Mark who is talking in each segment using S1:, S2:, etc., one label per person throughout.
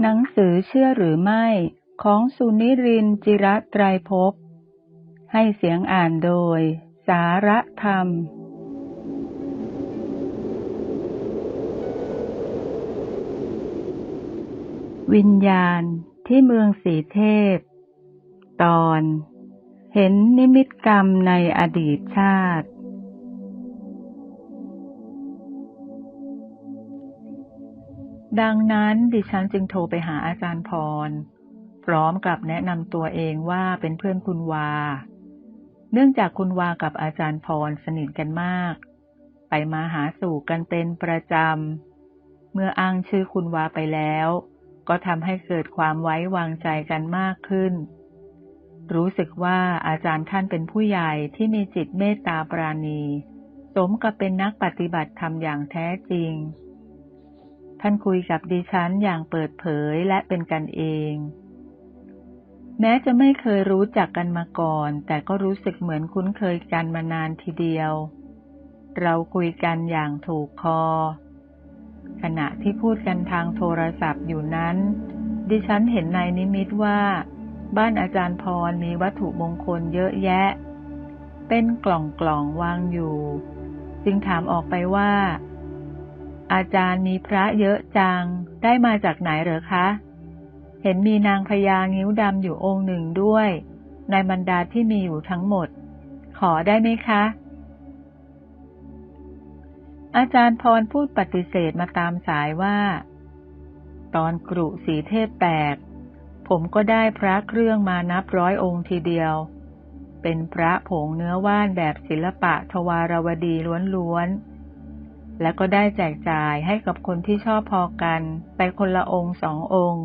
S1: หนังสือเชื่อหรือไม่ ของสุนิรินจิระไตรภพ ให้เสียงอ่านโดย สาระธรรม วิญญาณที่เมืองสีเทพ ตอน เห็นนิมิตกรรมในอดีตชาติ ดังนั้นดิฉันจึงโทรไปหาอาจารย์พร พร้อมกับแนะนำตัวเองว่าเป็นเพื่อนคุณวา เนื่องจากคุณวากับอาจารย์พรสนิทกันมาก ไปมาหาสู่กันเป็นประจำ เมื่ออ้างชื่อคุณวาไปแล้ว ก็ทำให้เกิดความไว้วางใจกันมากขึ้น รู้สึกว่าอาจารย์ท่านเป็นผู้ใหญ่ที่มีจิตเมตตาปราณี สมกับเป็นนักปฏิบัติธรรมอย่างแท้จริง ท่านคุยกับดิฉันอย่างเปิดเผยและเป็นกันเอง แม้จะไม่เคยรู้จักกันมาก่อน แต่ก็รู้สึกเหมือนคุ้นเคยกันมานานทีเดียว เราคุยกันอย่างถูกคอ ขณะที่พูดกันทางโทรศัพท์อยู่นั้น ดิฉันเห็นในนิมิตว่า บ้านอาจารย์พรมีวัตถุมงคลเยอะแยะ เป็นกล่องกล่องวางอยู่ จึงถามออกไปว่า อาจารย์มีพระเยอะจัง ได้มาจากไหนเหรอคะ เห็นมีนางพญางิ้วดำอยู่องค์หนึ่งด้วย ในบรรดาที่มีอยู่ทั้งหมด ขอได้ไหมคะ อาจารย์พรพูดปฏิเสธมาตามสายว่า ตอนกรุสีเทพแตก ผมก็ได้พระเครื่องมานับร้อยองค์ทีเดียว เป็นพระผงเนื้อว่านแบบศิลปะทวารวดีล้วนๆ และก็ได้แจกจ่ายให้กับคนที่ชอบพอกัน ไปคนละองค์สององค์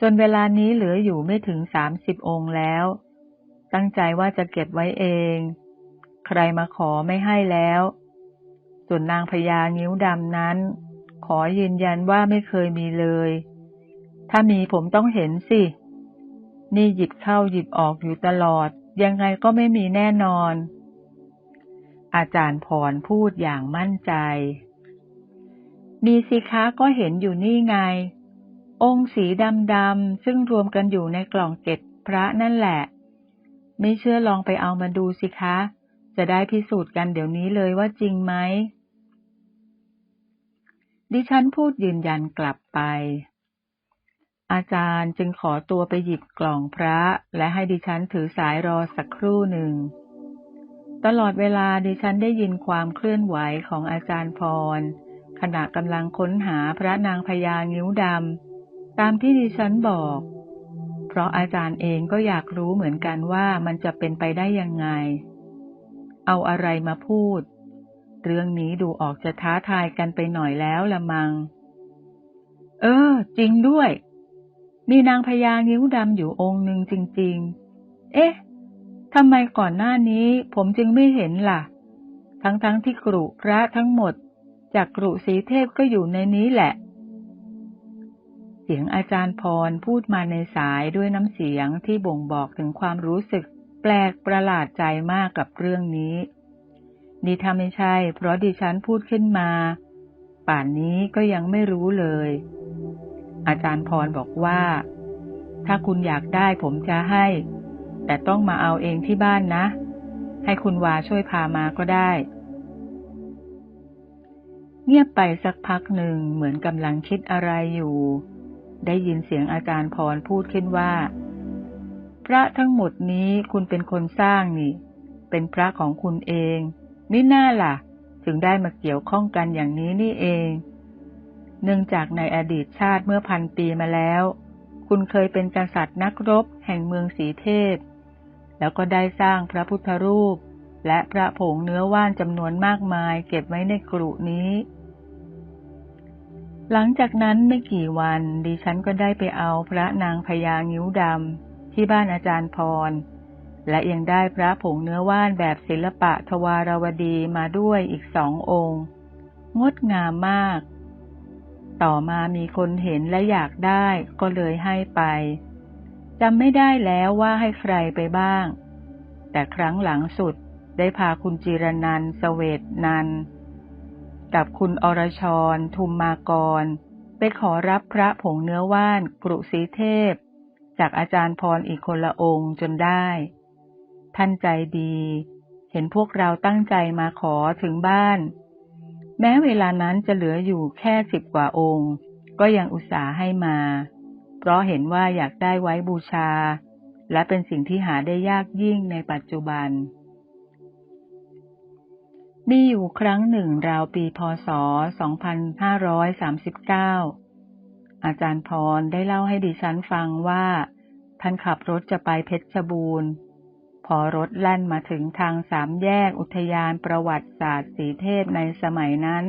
S1: จนเวลานี้เหลืออยู่ไม่ถึงสามสิบองค์แล้ว ตั้งใจว่าจะเก็บไว้เอง ใครมาขอไม่ให้แล้ว ส่วนนางพญางิ้วดำนั้น ขอยืนยันว่าไม่เคยมีเลย ถ้ามีผมต้องเห็นสิ นี่หยิบเข้าหยิบออกอยู่ตลอด ยังไงก็ไม่มีแน่นอน อาจารย์พรพูดอย่างมั่นใจ มีสิคะก็เห็นอยู่นี่ไง องค์สีดำๆซึ่งรวมกันอยู่ในกล่องเก็บพระนั่นแหละ ไม่เชื่อลองไปเอามาดูสิคะ จะได้พิสูจน์กันเดี๋ยวนี้เลยว่าจริงไหม ดิฉันพูดยืนยันกลับไปอาจารย์จึงขอตัวไปหยิบกล่องพระ และให้ดิฉันถือสายรอสักครู่หนึ่ง ตลอดเวลาดิฉันได้ยินความเคลื่อนไหวของอาจารย์พร ขณะกำลังค้นหาพระนางพญางิ้วดำตามที่ดิฉันบอก เพราะอาจารย์เองก็อยากรู้เหมือนกันว่ามันจะเป็นไปได้ยังไง เอาอะไรมาพูด เรื่องนี้ดูออกจะท้าทายกันไปหน่อยแล้วละมัง เออ จริงด้วย มีนางพญางิ้วดำอยู่องค์หนึ่งจริง ๆ เอ๊ะ ทำไมก่อนหน้านี้ผมจึงไม่เห็นล่ะ ทั้งๆทที่กรุพระทั้งหมด จากกรุสีเทพก็อยู่ในนี้แหละ เสียงอาจารย์พรพูดมาในสายด้วยน้ำเสียงที่บ่งบอกถึงความรู้สึกแปลกประหลาดใจมากกับเรื่องนี้นี่ถ้าไม่ใช่ เพราะดิฉันพูดขึ้นมา ป่านนี้ก็ยังไม่รู้เลย อาจารย์พรบอกว่า ถ้าคุณอยากได้ผมจะให้ แต่ต้องมาเอาเองที่บ้านนะ ให้คุณวาช่วยพามาก็ได้ เงียบไปสักพักหนึ่งเหมือนกำลังคิดอะไรอยู่ ได้ยินเสียงอาจารย์พรพูดขึ้นว่า พระทั้งหมดนี้คุณเป็นคนสร้างนี่ เป็นพระของคุณเองนี่น่าล่ะ ถึงได้มาเกี่ยวข้องกันอย่างนี้นี่เอง เนื่องจากในอดีตชาติเมื่อพันปีมาแล้ว คุณเคยเป็นกษัตริย์นักรบแห่งเมืองสีเทพ แล้วก็ได้สร้างพระพุทธรูป และพระผงเนื้อว่านจำนวนมากมายเก็บไว้ในกรุนี้ หลังจากนั้นไม่กี่วันดิฉันก็ได้ไปเอาพระนางพญางิ้วดำที่บ้านอาจารย์พร และยังได้พระผงเนื้อว่านแบบศิลปะทวารวดีมาด้วยอีกสององค์ งดงามมาก ต่อมามีคนเห็นและอยากได้ก็เลยให้ไป จำไม่ได้แล้วว่าให้ใครไปบ้าง แต่ครั้งหลังสุดได้พาคุณจิรนันเสเวตนัน กับคุณอรชร ทุมมากร ไปขอรับพระผงเนื้อว่านกรุสีเทพ จากอาจารย์พรอีกคนละองค์จนได้ ท่านใจดี เห็นพวกเราตั้งใจมาขอถึงบ้าน แม้เวลานั้นจะเหลืออยู่แค่สิบกว่าองค์ ก็ยังอุตส่าห์ให้มา เพราะเห็นว่าอยากได้ไว้บูชา และเป็นสิ่งที่หาได้ยากยิ่งในปัจจุบัน มีอยู่ครั้งหนึ่งราวปีพศ 2539 อาจารย์พรได้เล่าให้ดิฉันฟังว่า ท่านขับรถจะไปเพชรบูรณ์ พอรถแล่นมาถึงทางสามแยกอุทยานประวัติศาสตร์สีเทพในสมัยนั้น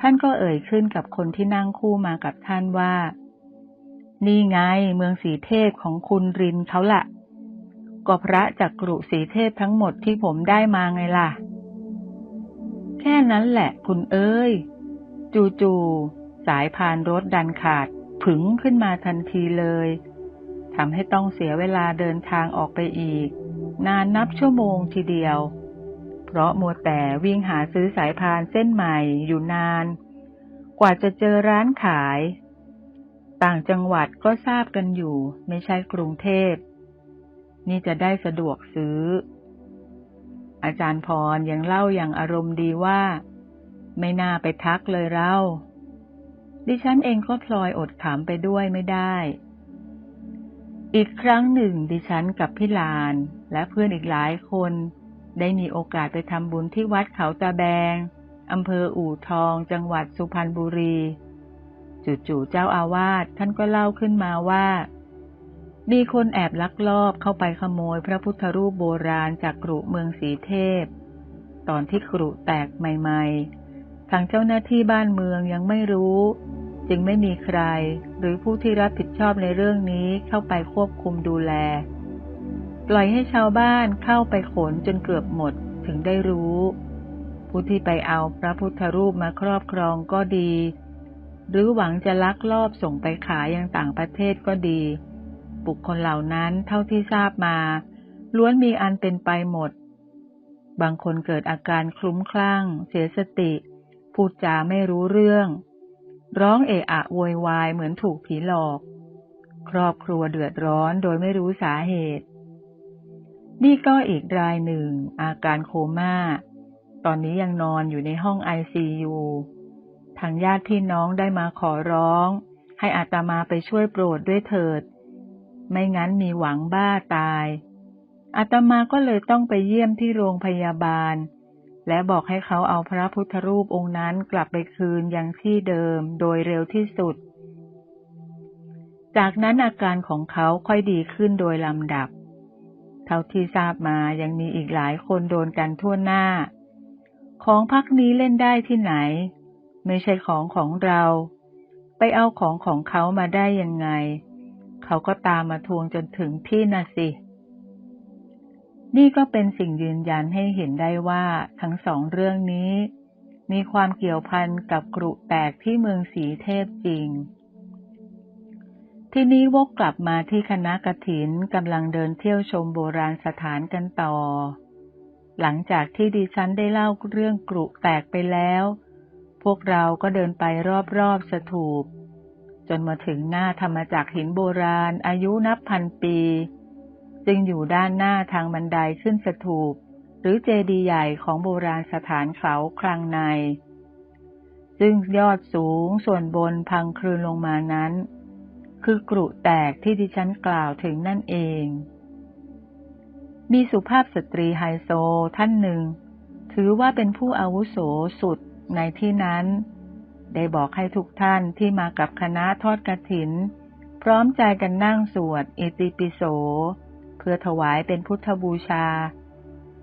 S1: ท่านก็เอ่ยขึ้นกับคนที่นั่งคู่มากับท่านว่า นี่ไงเมืองสีเทพของคุณรินเขาละ่ะ ก็พระจากกรุสีเทพทั้งหมดที่ผมได้มาไงล่ะ แค่นั้นแหละคุณเอ้ย จู่ๆสายพานรถดันขาด ผึงขึ้นมาทันทีเลยทำให้ต้องเสียเวลาเดินทางออกไปอีก นานนับชั่วโมงทีเดียว เพราะมัวแต่วิ่งหาซื้อสายพานเส้นใหม่อยู่นาน กว่าจะเจอร้านขาย ต่างจังหวัดก็ทราบกันอยู่ ไม่ใช่กรุงเทพ นี่จะได้สะดวกซื้อ อาจารย์พรยังเล่าอย่างอารมณ์ดีว่า ไม่น่าไปทักเลยเรา ดิฉันเองก็พลอยอดขำไปด้วยไม่ได้ อีกครั้งหนึ่งดิฉันกับพี่ลานและเพื่อนอีกหลายคน ได้มีโอกาสไปทำบุญที่วัดเขาตาแบงอำเภออู่ทองจังหวัดสุพรรณบุรี จู่ๆเจ้าอาวาสท่านก็เล่าขึ้นมาว่า มีคนแอบลักลอบเข้าไปขโมยพระพุทธรูปโบราณจากกรุเมืองสีเทพ ตอนที่กรุแตกใหม่ๆ ทางเจ้าหน้าที่บ้านเมืองยังไม่รู้ จึงไม่มีใคร หรือผู้ที่รับผิดชอบในเรื่องนี้เข้าไปควบคุมดูแล ปล่อยให้ชาวบ้านเข้าไปขนจนเกือบหมดถึงได้รู้ ผู้ที่ไปเอาพระพุทธรูปมาครอบครองก็ดี หรือหวังจะลักลอบส่งไปขายยังต่างประเทศก็ดี บุคคลเหล่านั้นเท่าที่ทราบมา ล้วนมีอันเป็นไปหมด บางคนเกิดอาการคลุ้มคลั่ง เสียสติ พูดจาไม่รู้เรื่อง ร้องเอะอะโวยวายเหมือนถูกผีหลอก ครอบครัวเดือดร้อนโดยไม่รู้สาเหตุ นี่ก็อีกรายหนึ่ง อาการโคม่า ตอนนี้ยังนอนอยู่ในห้องไอซียูางญาติพี่น้องได้มาขอร้อง ให้อาตมาไปช่วยโปรดด้วยเถิด ไม่งั้นมีหวังบ้าตายอาตมาก็เลยต้องไปเยี่ยมที่โรงพยาบาล และบอกให้เขาเอาพระพุทธรูปองค์นั้นกลับไปคืนยังที่เดิมโดยเร็วที่สุด จากนั้นอาการของเขาค่อยดีขึ้นโดยลำดับ เท่าที่ทราบมายังมีอีกหลายคนโดนกันทั่วหน้า ของพักนี้เล่นได้ที่ไหน ไม่ใช่ของของเรา ไปเอาของของเขามาได้ยังไง เขาก็ตามมาทวงจนถึงที่น่ะสิ นี่ก็เป็นสิ่งยืนยันให้เห็นได้ว่าทั้งสองเรื่องนี้ มีความเกี่ยวพันกับกรุแตกที่เมืองสีเทพจริงทีนี้วกกลับมาที่คณะกถินกำลังเดินเที่ยวชมโบราณสถานกันต่อ หลังจากที่ดิฉันได้เล่าเรื่องกรุแตกไปแล้ว พวกเราก็เดินไปรอบๆสถูป จนมาถึงหน้าธรรมจักหินโบราณอายุนับพันปี จึงอยู่ด้านหน้าทางบันไดขึ้นสถูป หรือเจดีย์ใหญ่ของโบราณสถานเขาคลังใน ซึ่งยอดสูงส่วนบนพังคลืนลงมานั้น คือกรุแตกที่ดิฉันกล่าวถึงนั่นเอง มีสุภาพสตรีไฮโซท่านหนึ่ง ถือว่าเป็นผู้อาวุโสสุด ในที่นั้น ได้บอกให้ทุกท่านที่มากับคณะทอดกระถิน พร้อมใจกันนั่งสวดอิติปิโส เพื่อถวายเป็นพุทธบูชา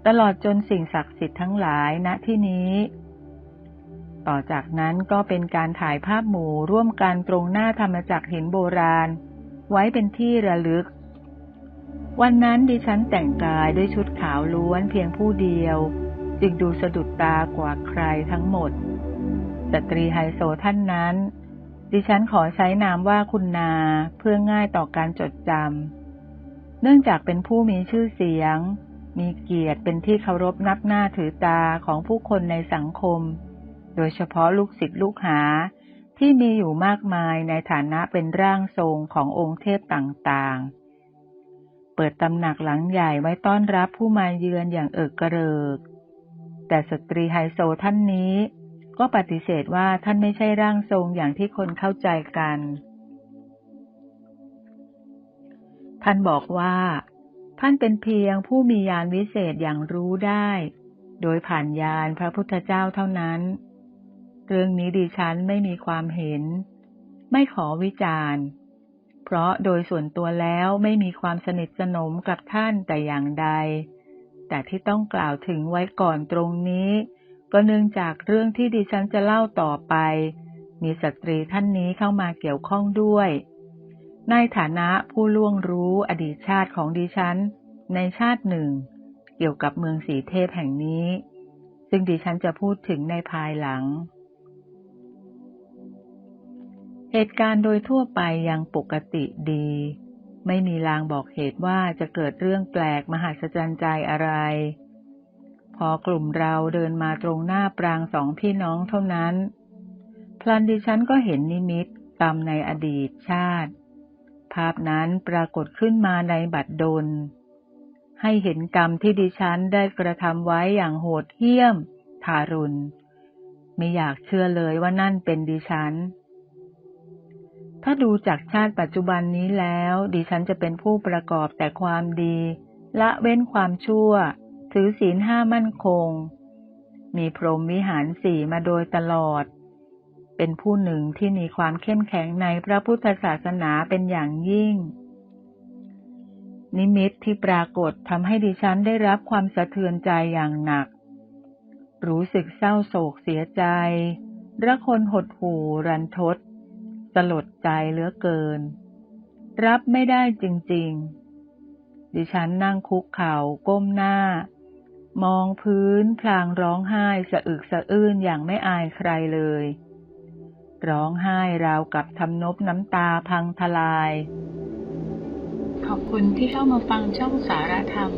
S1: ตลอดจนสิ่งศักดิ์สิทธิ์ทั้งหลายณที่นี้ ต่อจากนั้นก็เป็นการถ่ายภาพหมู่ร่วมกันตรงหน้าธรรมจักรหินโบราณ ไว้เป็นที่ระลึกวันนั้นดิฉันแต่งกายด้วยชุดขาวล้วนเพียงผู้เดียว จึงดูสะดุดตากว่าใครทั้งหมด สตรีไฮโซท่านนั้น ดิฉันขอใช้นามว่าคุณนาเพื่อง่ายต่อการจดจำ เนื่องจากเป็นผู้มีชื่อเสียง มีเกียรติเป็นที่เคารพนับหน้าถือตาของผู้คนในสังคม โดยเฉพาะลูกศิษย์ลูกหาที่มีอยู่มากมายในฐานะเป็นร่างทรงขององค์เทพต่างๆ เปิดตำหนักหลังใหญ่ไว้ต้อนรับผู้มาเยือนอย่างเอิกกระเริก แต่สตรีไฮโซท่านนี้ ก็ปฏิเสธว่าท่านไม่ใช่ร่างทรงอย่างที่คนเข้าใจกัน ท่านบอกว่า ท่านเป็นเพียงผู้มียานวิเศษอย่างรู้ได้ โดยผ่านยานพระพุทธเจ้าเท่านั้น เรื่องนี้ดิฉันไม่มีความเห็น ไม่ขอวิจารณ์เพราะโดยส่วนตัวแล้วไม่มีความสนิทสนมกับท่านแต่อย่างใด แต่ที่ต้องกล่าวถึงไว้ก่อนตรงนี้ ก็เนื่องจากเรื่องที่ดิฉันจะเล่าต่อไป มีสตรีท่านนี้เข้ามาเกี่ยวข้องด้วย ในฐานะผู้ล่วงรู้อดีตชาติของดิฉัน ในชาติหนึ่ง เกี่ยวกับเมืองสีเทพแห่งนี้ ซึ่งดิฉันจะพูดถึงในภายหลังเหตุการณ์โดยทั่วไปยังปกติดี ไม่มีลางบอกเหตุว่าจะเกิดเรื่องแปลกมหัศจรรย์ใจอะไร พอกลุ่มเราเดินมาตรงหน้าปรางสองพี่น้องเท่านั้น พลันดิฉันก็เห็นนิมิตกรรมในอดีตชาติ ภาพนั้นปรากฏขึ้นมาในบัตรดล ให้เห็นกรรมที่ดิฉันได้กระทำไว้อย่างโหดเหี้ยม ทารุณ ไม่อยากเชื่อเลยว่านั่นเป็นดิฉัน ถ้าดูจากชาติปัจจุบันนี้แล้ว ดิฉันจะเป็นผู้ประกอบแต่ความดี ละเว้นความชั่ว ถือศีลห้ามั่นคง มีพรหมวิหารสี่มาโดยตลอด เป็นผู้หนึ่งที่มีความเข้มแข็งในพระพุทธศาสนาเป็นอย่างยิ่ง นิมิตที่ปรากฏทำให้ดิฉันได้รับความสะเทือนใจอย่างหนัก รู้สึกเศร้าโศกเสียใจระคนหดหู่รันทด สลดใจเหลือเกิน รับไม่ได้จริง ๆ ดิฉันนั่งคุกเข่าก้มหน้า มองพื้นพลางร้องไห้สะอึกสะอื้นอย่างไม่อายใครเลย ร้องไห้ราวกับทำนบน้ำตาพังทลาย ขอบคุณที่เข้ามาฟังช่องสารธรรม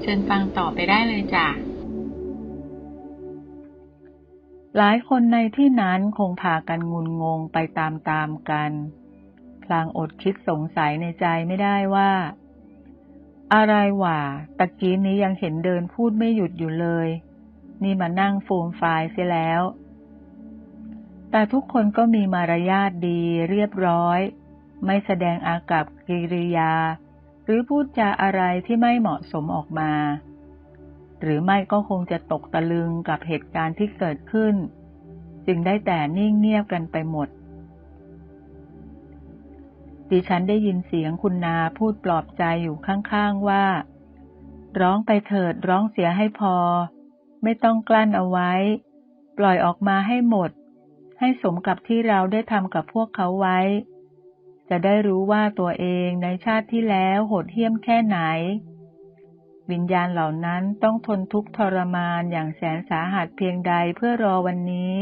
S1: เชิญฟังต่อไปได้เลยจ้ะ หลายคนในที่นั้นคงพากันงุนงงไปตามๆกัน พลางอดคิดสงสัยในใจไม่ได้ว่า อะไรวะตะกี้นี้ยังเห็นเดินพูดไม่หยุดอยู่เลย นี่มานั่งโฟมไฟล์เสียแล้ว แต่ทุกคนก็มีมารยาทดีเรียบร้อย ไม่แสดงอากับกิริยา หรือพูดจาอะไรที่ไม่เหมาะสมออกมา หรือไม่ก็คงจะตกตะลึงกับเหตุการณ์ที่เกิดขึ้น จึงได้แต่นิ่งเงียบกันไปหมด ดิฉันได้ยินเสียงคุณนาพูดปลอบใจอยู่ข้างๆว่า ร้องไปเถิดร้องเสียให้พอ ไม่ต้องกลั้นเอาไว้ ปล่อยออกมาให้หมด ให้สมกับที่เราได้ทำกับพวกเขาไว้ จะได้รู้ว่าตัวเองในชาติที่แล้วโหดเหี้ยมแค่ไหน วิญญาณเหล่านั้นต้องทนทุกข์ทรมานอย่างแสนสาหัสเพียงใดเพื่อรอวันนี้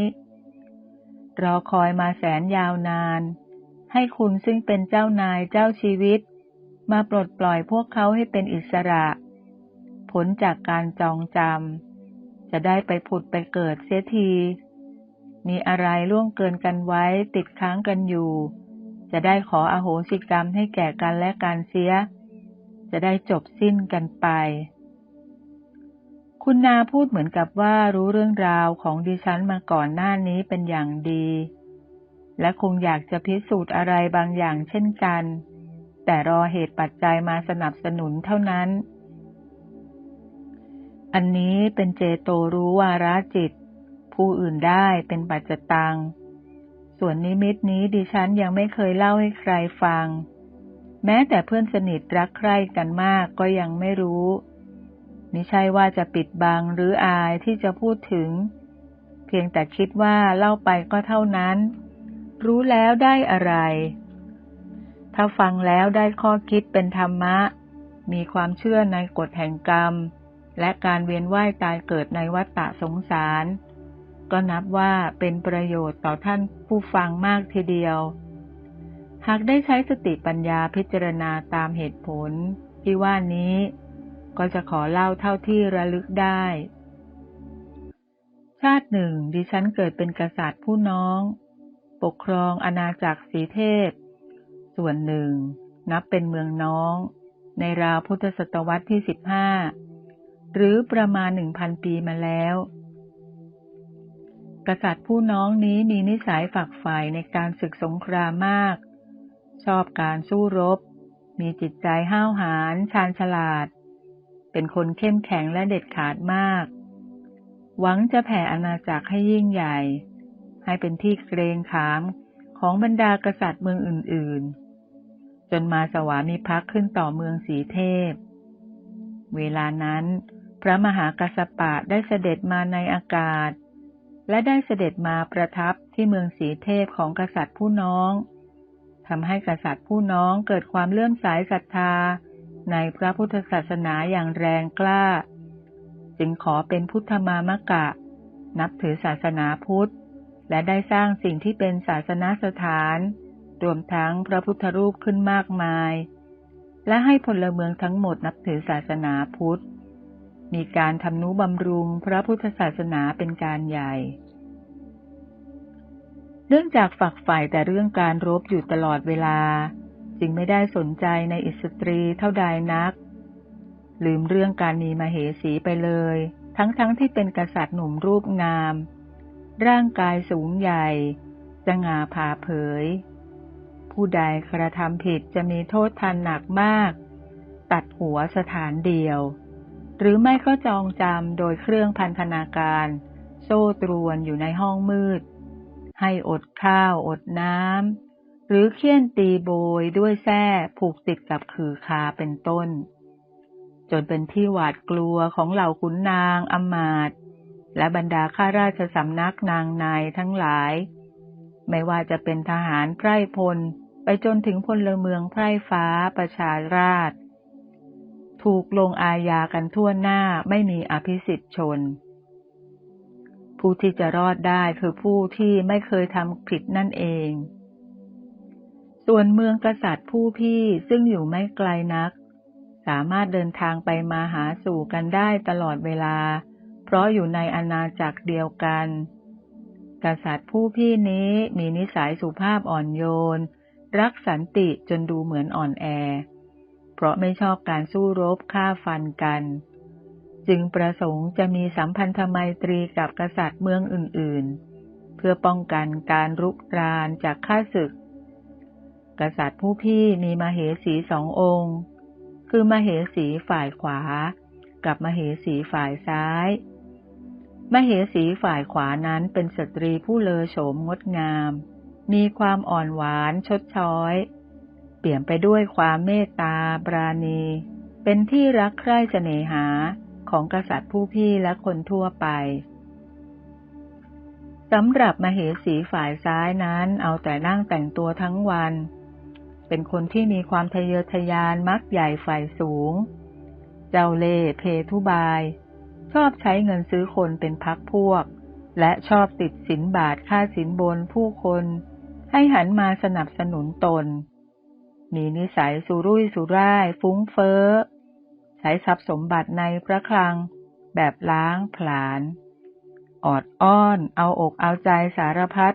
S1: รอคอยมาแสนยาวนาน ให้คุณซึ่งเป็นเจ้านายเจ้าชีวิต มาปลดปล่อยพวกเขาให้เป็นอิสระ ผลจากการจองจำจะได้ไปผุดไปเกิดเสียที มีอะไรล่วงเกินกันไว้ติดค้างกันอยู่ จะได้ขออโหสิกรรมให้แก่กันและการเสีย จะได้จบสิ้นกันไป คุณนาพูดเหมือนกับว่ารู้เรื่องราวของดิฉันมาก่อนหน้านี้เป็นอย่างดี และคงอยากจะพิสูจน์อะไรบางอย่างเช่นกัน แต่รอเหตุปัจจัยมาสนับสนุนเท่านั้น อันนี้เป็นเจโตรู้วาระจิต ผู้อื่นได้เป็นปัจจตัง ส่วนนิมิตนี้ดิฉันยังไม่เคยเล่าให้ใครฟัง แม้แต่เพื่อนสนิทรักใคร่กันมากก็ยังไม่รู้มิใช่ว่าจะปิดบังหรืออายที่จะพูดถึง เพียงแต่คิดว่าเล่าไปก็เท่านั้น รู้แล้วได้อะไร ถ้าฟังแล้วได้ข้อคิดเป็นธรรมะ มีความเชื่อในกฎแห่งกรรม และการเวียนว่ายตายเกิดในวัฏฏะสงสาร ก็นับว่าเป็นประโยชน์ต่อท่านผู้ฟังมากทีเดียว หากได้ใช้สติปัญญาพิจารณาตามเหตุผลที่ว่านี้ ก็จะขอเล่าเท่าที่ระลึกได้ ชาติหนึ่งดิฉันเกิดเป็นกษัตริย์ผู้น้อง ปกครองอาณาจักรสีเทพ ส่วนหนึ่ง นับเป็นเมืองน้อง ในราวพุทธศตวรรษที่สิบห้าหรือประมาณหนึ่งพันปีมาแล้ว กษัตริย์ผู้น้องนี้มีนิสัยฝักใฝ่ในการศึกสงครามมาก ชอบการสู้รบ มีจิตใจห้าวหาญชาญฉลาด เป็นคนเข้มแข็งและเด็ดขาดมาก หวังจะแผ่อาณาจักรให้ยิ่งใหญ่ ให้เป็นที่เกรงขามของบรรดากษัตริย์เมืองอื่น ๆ จนมาสวามิภักดิ์ขึ้นต่อเมืองสีเทพ เวลานั้น พระมหากัสปะได้เสด็จมาในอากาศ และได้เสด็จมาประทับที่เมืองสีเทพของกษัตริย์ผู้น้อง ทำให้กษัตริย์ผู้น้องเกิดความเลื่อมใสศรัทธา ในพระพุทธศาสนาอย่างแรงกล้า จึงขอเป็นพุทธมามกะ นับถือศาสนาพุทธ และได้สร้างสิ่งที่เป็นศาสนาสถาน รวมทั้งพระพุทธรูปขึ้นมากมาย และให้พลเมืองทั้งหมดนับถือศาสนาพุทธ มีการทำนุบำรุงพระพุทธศาสนาเป็นการใหญ่ เนื่องจากฝักใฝ่แต่เรื่องการรบอยู่ตลอดเวลา จึงไม่ได้สนใจในอิสตรีเท่าใดนัก ลืมเรื่องการมีมาเหสีไปเลย ทั้งๆทที่เป็นกษัตริย์หนุ่มรูปงาม ร่างกายสูงใหญ่สง่าผ่าเผย ผู้ใดกระทำผิดจะมีโทษทันหนักมาก ตัดหัวสถานเดียว หรือไม่ก็จองจำโดยเครื่องพันธนาการ โซ่ตรวนอยู่ในห้องมืด ให้อดข้าวอดน้ำหรือเคี่ยนตีโบยด้วยแส้ผูกติดกับขือคาเป็นต้น จนเป็นที่หวาดกลัวของเหล่าขุนนางอมาตและบรรดาข้าราชสำนักนางนายทั้งหลาย ไม่ว่าจะเป็นทหารไพร่พลไปจนถึงพลเมืองไพร่ฟ้าประชาราช ถูกลงอาญากันทั่วหน้าไม่มีอภิสิทธิชน ผู้ที่จะรอดได้คือผู้ที่ไม่เคยทำผิดนั่นเอง ส่วนเมืองกษัตริย์ผู้พี่ซึ่งอยู่ไม่ไกลนัก สามารถเดินทางไปมาหาสู่กันได้ตลอดเวลา เพราะอยู่ในอาณาจักรเดียวกัน กษัตริย์ผู้พี่นี้มีนิสัยสุภาพอ่อนโยน รักสันติจนดูเหมือนอ่อนแอ เพราะไม่ชอบการสู้รบฆ่าฟันกัน จึงประสงค์จะมีสัมพันธไมตรีกับกษัตริย์เมืองอื่นๆ เพื่อป้องกันการรุกรานจากข้าศึก กษัตริย์ผู้พี่มีมาเหสีสององค์ คือมาเหสีฝ่ายขวา กับมาเหสีฝ่ายซ้ายมาเหสีฝ่ายขวานั้นเป็นสตรีผู้เลอโฉมงดงาม มีความอ่อนหวานชดช้อย เปี่ยมไปด้วยความเมตตาปราณี เป็นที่รักใคร่เสน่หา ของกษัตริย์ผู้พี่และคนทั่วไปสำหรับมเหสีฝ่ายซ้ายนั้นเอาแต่นั่งแต่งตัวทั้งวัน เป็นคนที่มีความทะเยอทะยานมักใหญ่ฝ่ายสูง เจ้าเล่เพทุบาย ชอบใช้เงินซื้อคนเป็นพักพวก และชอบติดสินบาทค่าสินบนผู้คน ให้หันมาสนับสนุนตน มีนิสัยสุรุ่ยสุร่าย ฟุ้งเฟ้อ ช้ทรัพย์สมบัติในพระคลัง แบบล้างผลาญ ออดอ้อน เอาอกเอาใจสารพัด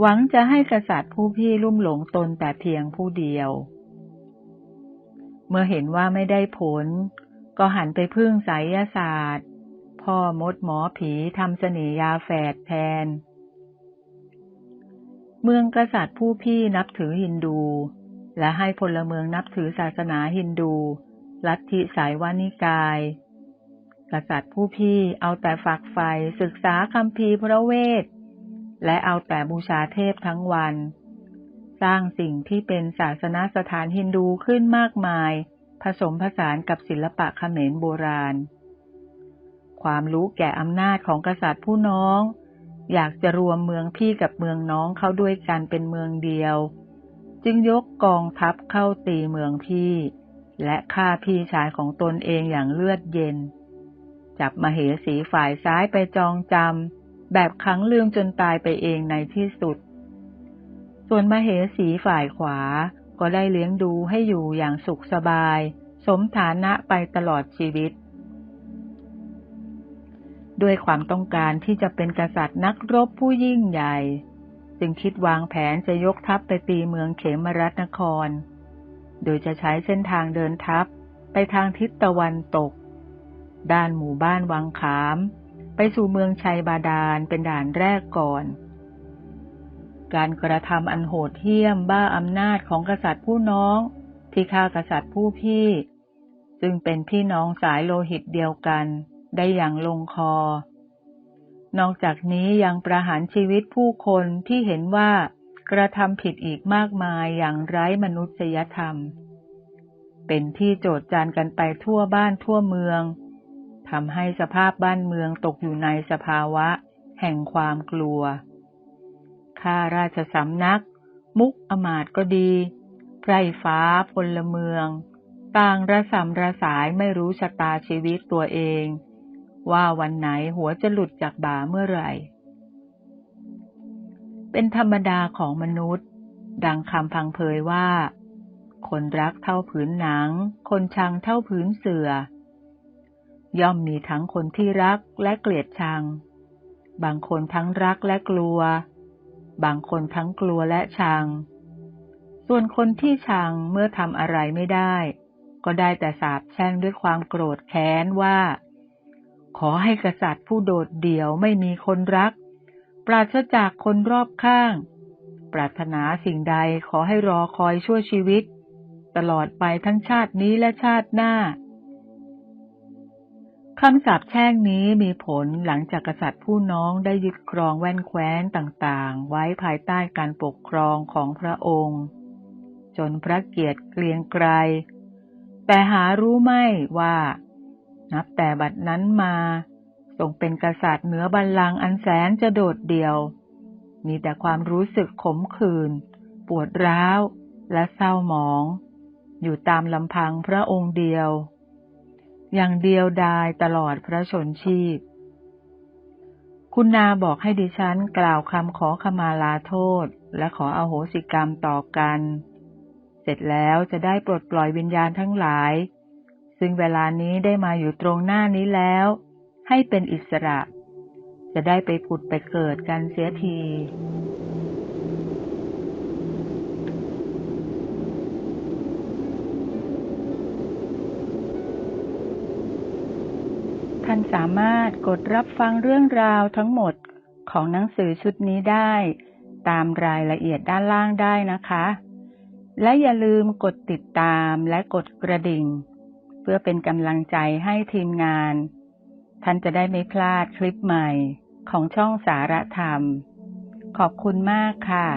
S1: หวังจะให้กษัตริย์ผู้พี่ลุ่มหลงตนแต่เพียงผู้เดียว เมื่อเห็นว่าไม่ได้ผล ก็หันไปพึ่งไสยศาสตร์ พ่อมดหมอผีทำเสน่ยาแฝดแทน เมืองกษัตริย์ผู้พี่นับถือฮินดู และให้พลเมืองนับถือศาสนาฮินดู ลัทธิสายวานิกายกษัตริย์ผู้พี่เอาแต่ฝักใฝ่ศึกษาคำพีพระเวท และเอาแต่บูชาเทพทั้งวัน สร้างสิ่งที่เป็นศาสนาสถานฮินดูขึ้นมากมาย ผสมผสานกับศิลปะเขมรโบราณ ความรู้แก่อำนาจของกษัตริย์ผู้น้อง อยากจะรวมเมืองพี่กับเมืองน้องเข้าด้วยกันเป็นเมืองเดียว จึงยกกองทัพเข้าตีเมืองพี่ และฆ่าพี่ชายของตนเองอย่างเลือดเย็น จับมาเหสีฝ่ายซ้ายไปจองจำแบบขังลืมจนตายไปเองในที่สุด ส่วนมาเหสีฝ่ายขวาก็ได้เลี้ยงดูให้อยู่อย่างสุขสบาย สมฐานะไปตลอดชีวิต ด้วยความต้องการที่จะเป็นกษัตริย์นักรบผู้ยิ่งใหญ่ จึงคิดวางแผนจะยกทัพไปตีเมืองเขมรัตนคร โดยจะใช้เส้นทางเดินทัพไปทางทิศตะวันตก ด้านหมู่บ้านวังขาม ไปสู่เมืองชัยบาดาลเป็นด่านแรกก่อน การกระทำอันโหดเหี้ยมบ้าอำนาจของกษัตริย์ผู้น้อง ที่ฆ่ากษัตริย์ผู้พี่ ซึ่งเป็นพี่น้องสายโลหิตเดียวกัน ได้อย่างลงคอ นอกจากนี้ยังประหารชีวิตผู้คนที่เห็นว่า กระทำผิดอีกมากมายอย่างไร้มนุษยธรรม เป็นที่โจดจานกันไปทั่วบ้านทั่วเมืองทำให้สภาพบ้านเมืองตกอยู่ในสภาวะ แห่งความกลัว ข้าราชสำนัก มุกอมาตก็ดีไพรฟ้าพลเมือง ต่างระสำระสายไม่รู้ชะตาชีวิตตัวเอง ว่าวันไหนหัวจะหลุดจากบ่าเมื่อไหร่ เป็นธรรมดาของมนุษย์ ดังคำพังเพยว่า คนรักเท่าผืนหนัง คนชังเท่าผืนเสือย่อมมีทั้งคนที่รักและเกลียดชัง บางคนทั้งรักและกลัว บางคนทั้งกลัวและชัง ส่วนคนที่ชังเมื่อทำอะไรไม่ได้ ก็ได้แต่สาบแช่งด้วยความโกรธแค้นว่า ขอให้กษัตริย์ผู้โดดเดี่ยวไม่มีคนรัก ปราศจากคนรอบข้าง ปรารถนาสิ่งใดขอให้รอคอยชั่วชีวิต ตลอดไปทั้งชาตินี้และชาติหน้าคำสาปแช่งนี้มีผลหลังจากกษัตริย์ผู้น้องได้ยึดครองแว่นแคว้นต่างๆ ไว้ภายใต้การปกครองของพระองค์ จนพระเกียรติเกลียงไกรแต่หารู้ไม่ว่า นับแต่บัดนั้นมา ทรงเป็นกษัตริย์เหนือบัลลังก์อันแสนจะโดดเดี่ยว มีแต่ความรู้สึกขมขื่น ปวดร้าว และเศร้าหมอง อยู่ตามลำพังพระองค์เดียว อย่างเดียวดายตลอดพระชนชีพ คุณนาบอกให้ดิฉันกล่าวคำขอขมาลาโทษ และขออโหสิกรรมต่อกัน เสร็จแล้วจะได้ปลดปล่อยวิญญาณทั้งหลาย ซึ่งเวลานี้ได้มาอยู่ตรงหน้านี้แล้ว ให้เป็นอิสระ จะได้ไปผุดไปเกิดกันเสียทีท่านสามารถกดรับฟังเรื่องราวทั้งหมดของหนังสือชุดนี้ได้ ตามรายละเอียดด้านล่างได้นะคะ และอย่าลืมกดติดตามและกดกระดิ่ง เพื่อเป็นกำลังใจให้ทีมงาน ท่านจะได้ไม่พลาดคลิปใหม่ของช่องสารธรรม ขอบคุณมากค่ะ